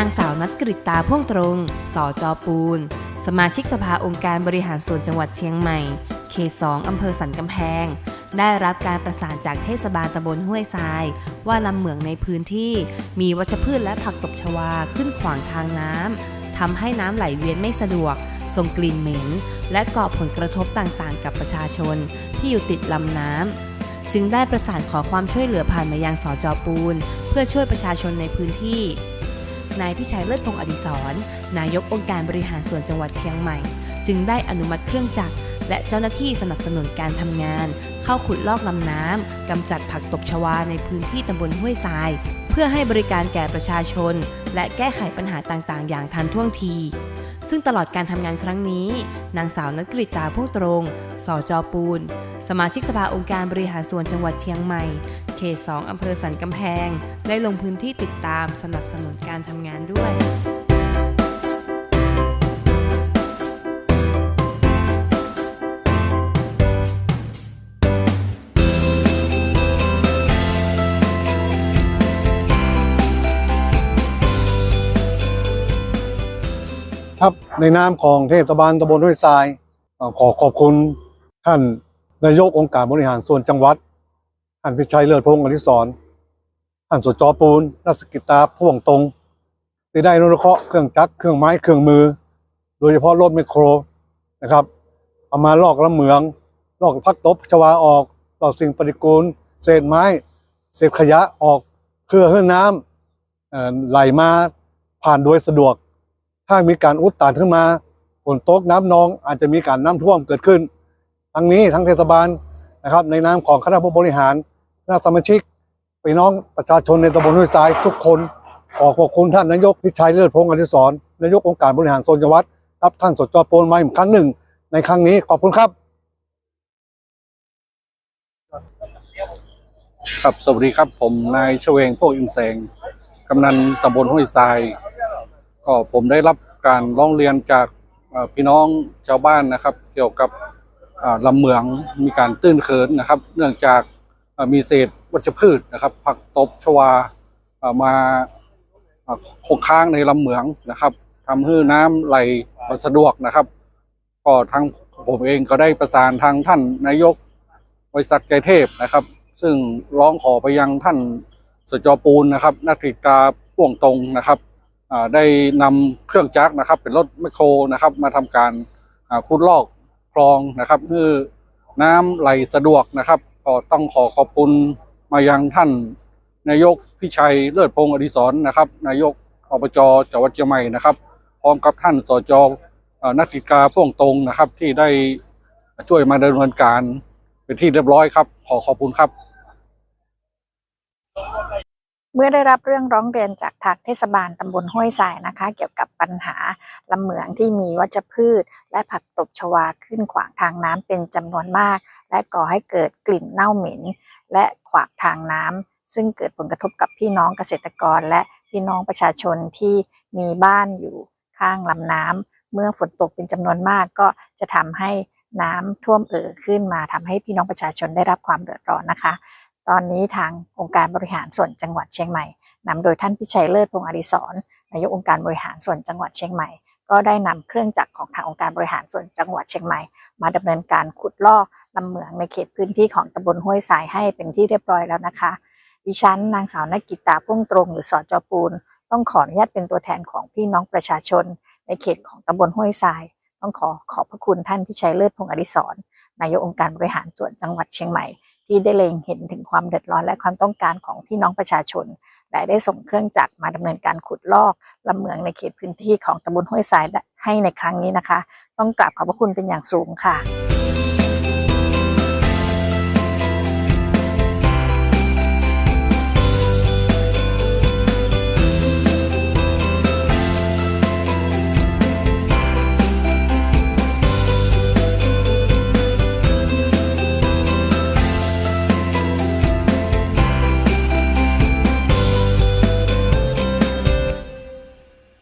นัดกริตตาพ่วงตรงสจปูน สมาชิกสภาองค์การบริหารส่วนจังหวัดเชียงใหม่ เขตสองอำเภอสันกำแพง ได้รับการประสานจากเทศบาลตำบลห้วยทราย ว่าลำเหมืองในพื้นที่มีวัชพืชและผักตบชวาขึ้นขวางทางน้ำทำให้น้ำไหลเวียนไม่สะดวกส่งกลิ่นเหม็น และก่อผลกระทบต่างๆ กับประชาชน ที่อยู่ติดลำน้ำจึงได้ประสานขอความช่วยเหลือผ่านมายังสจปูน เพื่อช่วยประชาชนในพื้นที่ นายพิชัยเลิศพงศ์อดิศรนายกองค์การบริหารส่วนจังหวัดเชียงใหม่ จึงได้อนุมัติเครื่องจักรและเจ้าหน้าที่สนับสนุนการทำงาน เข้าขุดลอกลำน้ำกำจัดผักตบชวาในพื้นที่ตำบลห้วยทราย เพื่อให้บริการแก่ประชาชน และแก้ไขปัญหาต่างๆ อย่างทันท่วงที ซึ่งตลอดการทำงานครั้งนี้ นางสาวนักกริตาพุ่งตรงสจปูน สมาชิกสภาองค์การบริหารส่วนจังหวัดเชียงใหม่ เขต 2อำเภอสันกำแพง ได้ลงพื้นที่ติดตามสนับสนุนการทำงานด้วย ครับในนามของเทศบาลตำบลห้วยทราย ขอขอบคุณท่านนายกองค์การบริหารส่วนจังหวัดท่านพิชัยเลิศพงศ์อดิศรท่านสจปูนรัศกิตาพ่วงตรงที่ได้นุเคราะห์เครื่องจักรเครื่องไม้เครื่องมือ โดยเฉพาะรถไมโครนะครับเอามาลอกละเหมืองลอกพักตบชวาออกลอกสิ่งปฏิกูล เศษไม้ เศษขยะออกเพื่อให้น้ำไหลมาผ่านโดยสะดวก ถ้ามีการอุดตันขึ้นมาฝนตกน้ำนองอาจจะมีการน้ำท่วมเกิดขึ้น ทั้งนี้ทั้งเทศบาลนะครับ ในนามของคณะผู้บริหารคณะสมาชิกพี่น้องประชาชนในตำบลห้วยทรายทุกคนขอขอบคุณท่านนายกพิชัยเลิศพงศ์อดิศรนายกองค์การบริหารส่วนจังหวัดรับท่านสจโปนมาอีกครั้งหนึ่ง ในครั้งนี้ขอบคุณครับ ครับสวัสดีครับผมนายเฉวงพวกอิมแสงกำนันตำบลห้วยทราย ก็ผมได้รับการร้องเรียนจากพี่น้องชาวบ้านนะครับ เกี่ยวกับอ่าลำเหมืองมีการตื้นเขินนะครับ เนื่องจากมีเศษวัชพืชนะครับ ผักตบชวามาคงค้างในลำเหมืองนะครับทำให้น้ำไหลบ่สะดวกนะครับ ก็ทางผมเองก็ได้ประสานทางท่านนายกบริษัทใจเทพนะครับ ซึ่งร้องขอไปยังท่านสจปูนนะครับนักกริกาพ่วงตรงนะครับ ได้นำเครื่องจักรนะครับ เป็นรถแมคโครนะครับ มาทำการขุดลอกคลองนะครับเพื่อน้ำไหลสะดวกนะครับ ก็ต้องขอขอบคุณมายังท่านนายกพิชัยเลิศพงศ์อดิศรนะครับ นายกอบจจังหวัดเชียงใหม่นะครับ พร้อมกับท่านสจนักกิการพ่วงตรงนะครับ ที่ได้ช่วยมาดำเนินการเป็นที่เรียบร้อยครับ ขอขอบคุณครับ เมื่อได้รับเรื่องร้องเรียนจากทางเทศบาลตำบลห้วยทรายนะคะ เกี่ยวกับปัญหาลำเหมืองที่มีวัชพืช และผักตบชวาขึ้นขวางทางน้ำเป็นจำนวนมาก และก่อให้เกิดกลิ่นเน่าเหม็น และขวางทางน้ำซึ่งเกิดผลกระทบกับพี่น้องเกษตรกร และพี่น้องประชาชนที่มีบ้านอยู่ข้างลำน้ำเมื่อฝนตกเป็นจำนวนมากก็จะทำให้น้ำท่วมเอ่อขึ้นมาทำให้พี่น้องประชาชนได้รับความเดือดร้อนนะคะ ตอนนี้ทางองค์การบริหารส่วนจังหวัดเชียงใหม่นำโดยท่านพิชัยเลิศพงศ์อดิศรนายกองค์การบริหารส่วนจังหวัดเชียงใหม่ ก็ได้นำเครื่องจักรของทางองค์การบริหารส่วนจังหวัดเชียงใหม่ มาดำเนินการขุดลอกลำเหมืองในเขตพื้นที่ของตำบลห้วยทรายให้เป็นที่เรียบร้อยแล้วนะคะ ดิฉันนางสาวนักกิตาพุ่งตรงหรือสอจอปูน ต้องขออนุญาตเป็นตัวแทนของพี่น้องประชาชน ในเขตของตำบลห้วยทราย ต้องขอขอบพระคุณท่านพิชัยเลิศพงศ์อดิศรนายกองค์การบริหารส่วนจังหวัดเชียงใหม่ ที่ได้เล็งเห็นถึงความเดือดร้อนและความต้องการของพี่น้องประชาชน และได้ส่งเครื่องจักรมาดำเนินการขุดลอกลำเหมืองในเขตพื้นที่ของตำบลห้วยสายให้ในครั้งนี้นะคะ ต้องกราบขอบพระคุณเป็นอย่างสูงค่ะ